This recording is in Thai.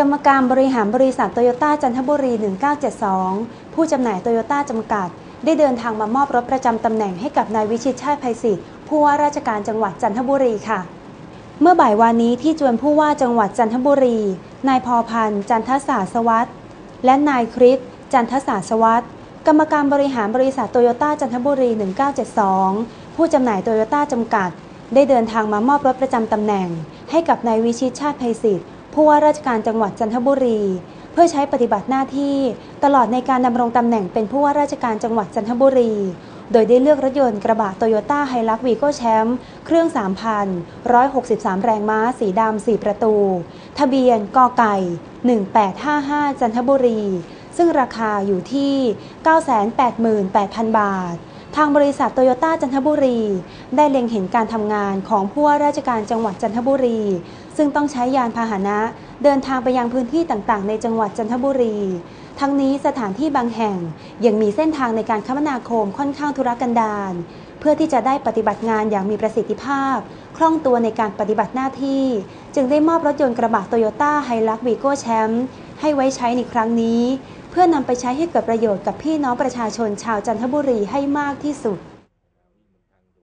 กรรมการบริหารบริษัทโตโยต้าจันทบุรี 1972 ผู้จำหน่ายโตโยต้าจำกัด ได้เดินทางมามอบรถประจำตำแหน่งให้กับนายวิชิตชาติภัยศิษฐ์ผู้ว่าราชการจังหวัดจันทบุรีค่ะ เมื่อบ่ายวานนี้ที่จวนผู้ว่าจังหวัดจันทบุรี นายพอพันธ์จันทศาสวัสดิ์และนายคริสจันทศาสวัสดิ์กรรมการบริหารบริษัทโตโยต้าจันทบุรี 1972 ผู้จำหน่ายโตโยต้าจำกัด ได้เดินทางมามอบรถประจำตำแหน่ง ให้กับนายวิชิตชาติภัยศิษฐ์ ผู้ว่าราชการจังหวัดจันทบุรี เพื่อใช้ปฏิบัติหน้าที่ ตลอดในการดำรงตำแหน่งเป็นผู้ว่าราชการจังหวัดจันทบุรี โดยได้เลือกรถยนต์กระบะโตโยต้าไฮลักวีโก้แชมป์เครื่อง3,000 163 แรงม้าสีดำ 4 ประตู ทะเบียนกไก่ 1855 จันทบุรี ซึ่งราคาอยู่ที่ 988,000 บาททางบริษัทโตโยต้าจันทบุรี ได้เล็งเห็นการทำงานของผู้ว่าราชการจังหวัดจันทบุรี ซึ่งต้องใช้ยานพาหนะเดินทางไปยังพื้นที่ต่างๆ ในจังหวัดจันทบุรี ทั้งนี้สถานที่บางแห่งยังมีเส้นทางในการคมนาคมค่อนข้างธุรกันดารเพื่อที่จะได้ปฏิบัติงานอย่างมีประสิทธิภาพ คล่องตัวในการปฏิบัติหน้าที่ จึงได้มอบรถยนต์กระบะโตโยต้าไฮลักวีโก้แชมป์ให้ไว้ใช้ในครั้งนี้ เพื่อนำไปใช้ให้เกิดประโยชน์กับพี่น้องประชาชนชาวจันทบุรีให้มากที่สุด